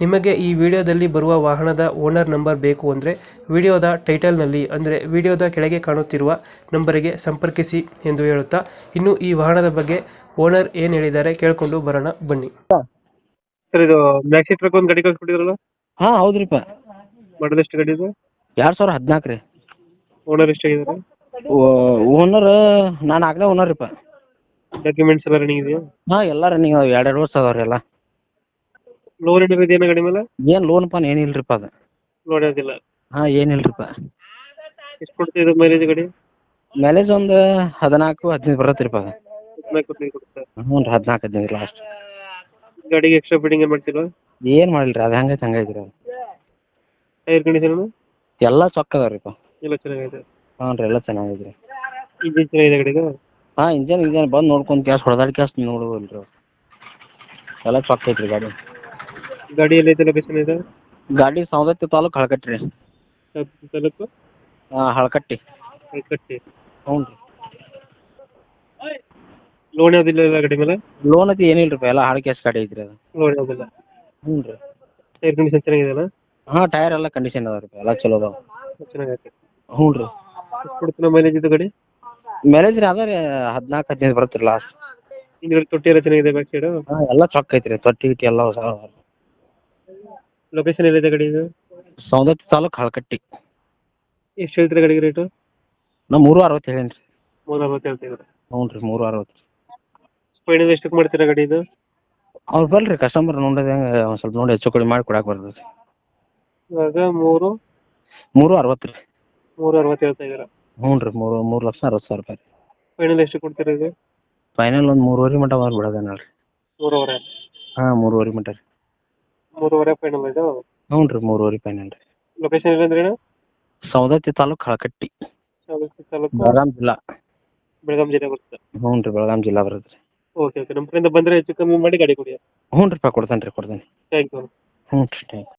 ನಿಮಗೆ ಈ ವಿಡಿಯೋದಲ್ಲಿ ಬರುವ ವಾಹನದ ಓನರ್ ನಂಬರ್ ಬೇಕು ಅಂದರೆ ವಿಡಿಯೋದ ಟೈಟಲ್ನಲ್ಲಿ ಅಂದರೆ ವಿಡಿಯೋದ ಕೆಳಗೆ ಕಾಣುತ್ತಿರುವ ನಂಬರಿಗೆ ಸಂಪರ್ಕಿಸಿ ಎಂದು ಹೇಳುತ್ತಾ ಇನ್ನು ಈ ವಾಹನದ ಬಗ್ಗೆ ಓನರ್ ಏನು ಹೇಳಿದ್ದಾರೆ ಕೇಳಿಕೊಂಡು ಬರೋಣ ಬನ್ನಿ. ಸರ್ ಇದು ಮ್ಯಾಕ್ಸಿ ಟ್ರಕ್ ಒಂದು ಗಾಡಿ ಕಳ್ಸ್ಕೊಟ್ಟಿದ್ರಲ್ಲ? ಹಾಂ ಹೌದ್ರಿಪ್ಪ. ಮಾಡಲ್ ಎಷ್ಟು ಗಾಡಿ ಇದು? ಎರಡು ಸಾವಿರ ಹದಿನಾಲ್ಕು ರೀ. ಓನರ್ ಎಷ್ಟಾಗಿದ್ದಾರೆ ಓನರ್ ನಾನು ಆಗಲೇ ಓನರ್ ರೀಪ್ಪ. ಡಾಕ್ಯುಮೆಂಟ್ಸ್ ಎಲ್ಲ ರನ್ನಿಂಗ್ ಇದೆಯಾ? ಹಾ ಎಲ್ಲ ರನ್ನಿಂಗ್ ಅದಾವೆ. ಎರಡು ಎರಡು ವರ್ಷ ಅದಾವ ರೀ ಎಲ್ಲ. ಲೋನ್ ಏನಾರು ಇದೆಯಾ ಗಾಡಿ ಮೇಲೆ? ಏನು ಲೋನ್ ಪಾನ್ ಏನಿಲ್ರಿಪ್ಪ ಅದು. ಲೋನ್ ಆಗಿಲ್ಲ ಹಾಂ ಏನಿಲ್ರಿಪ್ಪ ಎಷ್ಟು ಕೊಡ್ತಿದೆ ಮೈಲೇಜ್ ಗಾಡಿ? ಮೈಲೇಜ್ ಒಂದು ಹದಿನಾಲ್ಕು ಹದಿನೈದು ಬರುತ್ತೆ ಅದು. ಹದಿನಾಲ್ಕು ಹದಿನೈದು ಕೊಡುತ್ತೆ ಹ್ಞೂ ರೀ ಹದಿನಾಲ್ಕು ಹದಿನೈದು ಲಾಸ್ಟ್ ಗಾಡಿಗೆ ಎಕ್ಸ್ಟ್ರಾ ಬಿಡಿಂಗ್ ಏನು ಮಾಡ್ತಿಲ್ವಾ ಏನು ಮಾಡಿಲ್ಲ ರೀ ಅದು ಹೆಂಗೈತೆ ಹಂಗೈತೆ ರೀ ಅದು. ಟೈರ್ ಕಂಡೀಷನ್ ಎಲ್ಲ ಚೊಕ್ಕ ಅದಾವ್ರಿಪ್ಪ ಎಲ್ಲ ಚೆನ್ನಾಗೈತೆ. ಹ್ಞೂ ರೀ ಎಲ್ಲ ಚೆನ್ನಾಗಿದೆ ರೀ. ಇಂಜಿನ್ ಚೆನ್ನಾಗಿದೆ ಗಾಡಿಗೆ ಹಾಂ ಇಂಜನ್ ಇಂಜನ್ ಬಂದು ನೋಡ್ಕೊಂಡು ಕ್ಯಾಶ್ ಹೊಡೆದಾಡಿ ಕ್ಯಾಶ್ ರೀ ಎಲ್ಲ ಚೊಕ್ಕ ಐತ್ರಿ ಗಾಡಿ. ಗಾಡಿ ಎಲ್ಲೈತೆ ಲೊಕೇಶನ್ ಇದು? ಗಾಡಿ ಸೌದತ್ತಿ ತಾಲೂಕು ಹಳಕಟ್ಟಿ ರೀ. ತಾಲೂಕು? ಹಾಂ ಹಳಕಟ್ಟಿ. ಕಟ್ಟಿ ಹ್ಞೂ ರೀ. ಲೋನ್ ಯಾವುದಿಲ್ಲ ಗಾಡಿ ಮೇಲೆ? ಲೋನ್ ಅದು ಏನಿಲ್ಲ ರೀ ಎಲ್ಲ ಹಾಳು ಕ್ಯಾಶ್ ಗಾಡಿ ಐತ್ರಿ ಅದು. ಲೋನ್ ಯಾವುದಿಲ್ಲ ಹ್ಞೂ ರೀ. ಟೈರ್ ಕಂಡೀಷನ್ ಚೆನ್ನಾಗಿದೆಯಲ್ಲ ಹಾಂ ಟೈರ್ ಎಲ್ಲ ಕಂಡೀಷನ್ ಅದಾವ ರೀ ಎಲ್ಲ ಚಲೋ ಅದಾವ. ಚೆನ್ನಾಗೈತೆ. ಹ್ಞೂ ರೀ. ಎಷ್ಟು ಕೊಡ್ತಾನೆ ಮೈಲೇಜ್ ಇದು ಗಾಡಿ? ಮ್ಯಾರೇಜ್ ರೀ ಅದ ರೀ ಹದಿನಾಲ್ಕು ಹದಿನೈದು ಬರುತ್ತೆ ರೀ ಲಾಸ್ಟ್ ಹಿಂದ್ಗಡೆ ತೊಟ್ಟಿ ಎಲ್ಲ ಚೆನ್ನಾಗಿದೆ ಬ್ಯಾಕ್ ಸೈಡು ಹಾಂ ಎಲ್ಲ ಚೊಕ್ಕ ಐತಿ ರೀ ತೊಟ್ಟಿ ಗಿಟ್ಟಿ ಎಲ್ಲ ಹೊಸ. ಲೊಕೇಶನ್ ಎಲ್ಲಿದೆ ಗಡಿ ಇದು? ಸೌದತ್ತಿ ತಾಲೂಕು ಹಳಕಟ್ಟಿ. ಎಷ್ಟು ಹೇಳ್ತೀರಾ ಗಾಡಿಗೆ ರೇಟು ನಾ ಮೂರು ಅರವತ್ತು ಹೇಳೇನಿ ರೀ. ಮೂರು ಅರವತ್ತು ಹೇಳ್ತೀವಿ ಹ್ಞೂ ರೀ ಮೂರು ಅರವತ್ತು. ಫೈನಲ್ ಎಷ್ಟಕ್ಕೆ ಮಾಡ್ತೀರಾ ಗಡಿ ಇದು? ಅವ್ರು ಬರ್ರಿ ಕಸ್ಟಮರ್ ನೋಡೋದು ಹೆಂಗೆ ಒಂದು ಸ್ವಲ್ಪ ನೋಡಿ ಹೆಚ್ಚು ಕಡಿಮೆ ಮಾಡಿ ಕೊಡಕ್ಕೆ ಬರ್ತದೆ ರೀ. ಇವಾಗ ಮೂರು? ಮೂರು ಅರವತ್ತು ರೀ. ಮೂರು ಅರವತ್ತು ಹೇಳ್ತಾ ಇದ್ದೀರಾ? ಹ್ಞೂ ರೀ ಮೂರು ಮೂರು ಲಕ್ಷ ಅರವತ್ತು ಸಾವಿರ ರೂಪಾಯಿ ಫೈನಲ್ ಎಷ್ಟು ಕೊಡ್ತೀರಾ ಇದು? ಫೈನಲ್ ಒಂದು ಮೂರುವರೆ ಮಟ್ಟ ಬಿಡೋದೇನ ರೀ ಮೂರುವರೆ. ಹಾಂ ಮೂರುವರೆ ಮಟ್ಟ ರೀ. ಮೂರುವರೆ ಫೈನಲ್ ಇದು? ಹ್ಞೂ ರೀ ಮೂರುವರೆ ಫೈನಲ್ ರೀ. ಲೊಕೇಶನ್ ಏನಂದ್ರೆ ಸೌದತ್ತಿ ತಾಲೂಕು ಹಳಕಟ್ಟಿ ಸೌದತ್ತಿ ತಾಲೂಕು? ಬೆಳಗಾಂ ಜಿಲ್ಲಾ. ಬೆಳಗಾಂ ಜಿಲ್ಲೆ ಬರುತ್ತೆ. ಹ್ಞೂ ರೀ ಬೆಳಗಾಂ ಜಿಲ್ಲಾ ಬರುತ್ತೆ ರೀ. ಓಕೆ ಓಕೆ ನಮ್ಮ ಕಡೆಯಿಂದ ಬಂದರೆ ಹೆಚ್ಚು ಕಮ್ಮಿ ಮಾಡಿ ಗಾಡಿ ಕೊಡಿ. ಹ್ಞೂ ರೀ ಪಾ ಕೊಡ್ತೇನೆ ರೀ ಕೊಡ್ತೇನೆ. ಥ್ಯಾಂಕ್ ಯು ಹ್ಞೂ ರೀ ಥ್ಯಾಂಕ್